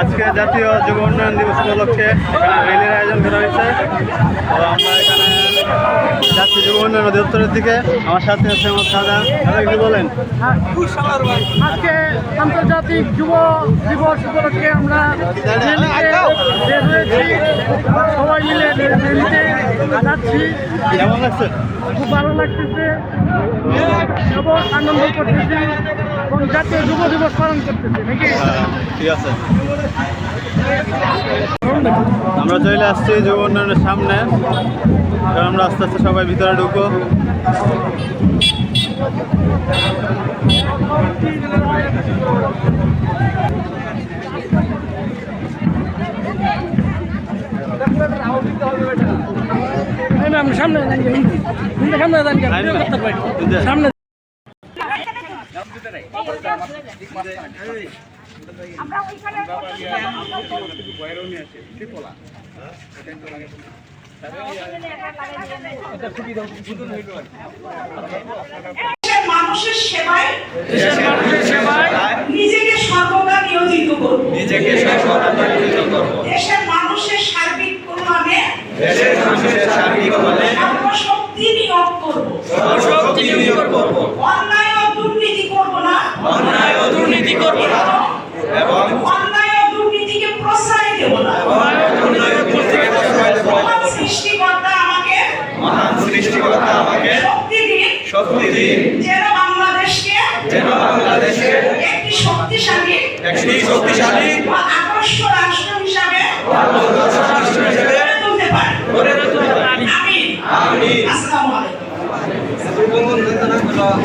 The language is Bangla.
আজকে জাতীয় যুব উন্নয়ন দিবস উপলক্ষে এখানে র্যালির আয়োজন করা হয়েছে। আমরা এখানে জাতীয় যুব উন্নয়ন অধিদপ্তরের দিকে আমার সাথে আছে আমার সাদা দাদা কি বলেন। আজকে আন্তর্জাতিক যুব দিবস উপলক্ষে আমরা সবাই মিলে যাচ্ছি খুব ভালো লাগতেছে। এবং আনন্দ করতেছি এবং জাতীয় যুব দিবস পালন করতেছি নাকি? ঠিক আছে। আমরা চলে আসছি যুব উন্নয়নের সামনে। এবার আমরা আস্তে আস্তে সবাই ভিতরে ঢুকবো। সামনে সামনে সামনে আমরা ওইখানে মানুষের সেবায় সর্বশক্তি নিয়োগ করব। সর্বশক্তি নিয়োগ করব। অন্যায় ও দুর্নীতি করব না। অন্যায় ও দুর্নীতি করব না। এবং অন্যায় ও দুর্নীতিকে প্রশ্রয় দেব না। অন্যায় ও দুর্নীতিকে প্রশ্রয় দেব না। সৃষ্টিকর্তা আমাকে মহান সৃষ্টিকর্তা আমাকে শক্তি দিন। শক্তি দিন। যেন বাংলাদেশকে যেন বাংলাদেশকে একটি শক্তিশালী একটি শক্তিশালী আদর্শ রাষ্ট্র হিসাবে আসসালামু আলাইকুম।